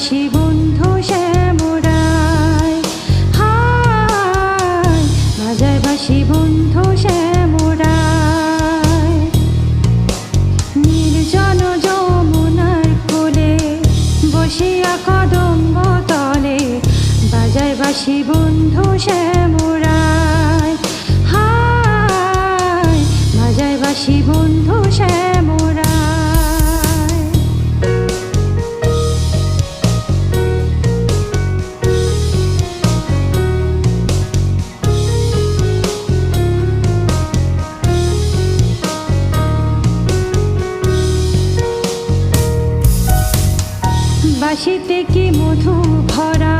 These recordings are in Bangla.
ভালোবাসি বন্ধু শ্যামরায়। বন্ধু নির্জন যমুনার কোলে বসিয়া কদম্ব তলে বাজায় বন্ধু হাসিতে কি মধু ভরা?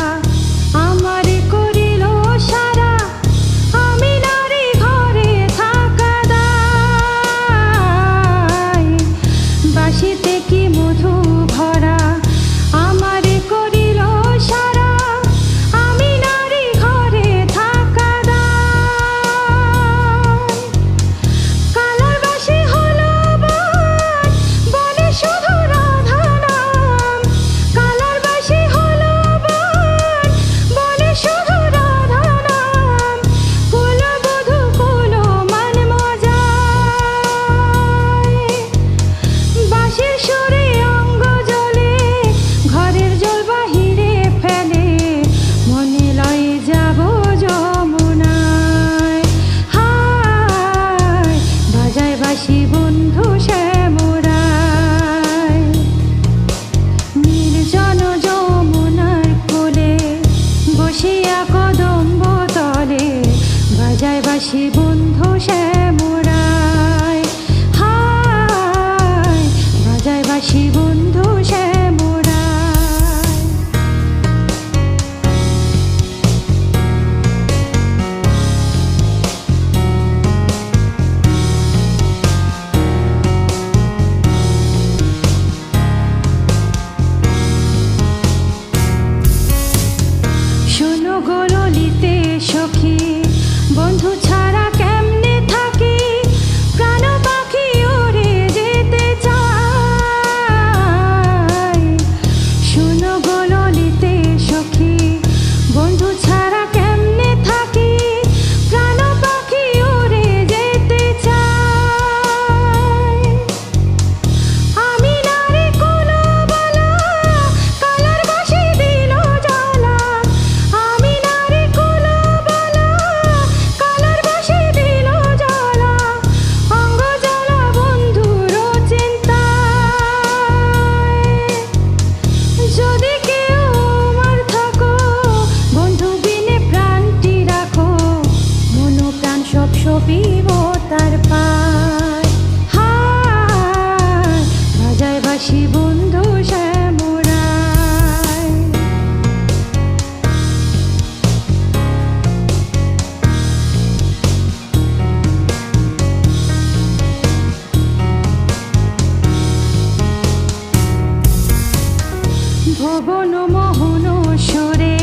ভুবন মোহন সুরে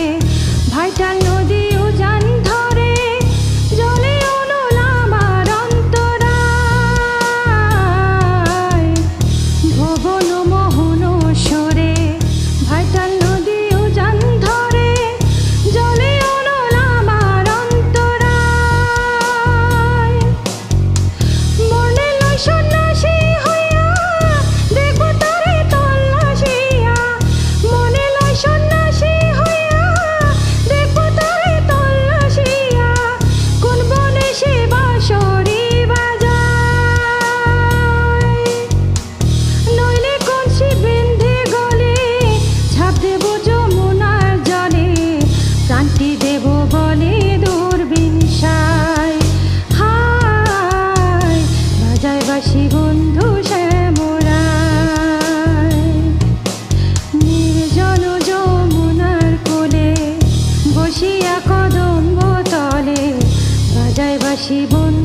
ভাইটা নদী আসিবন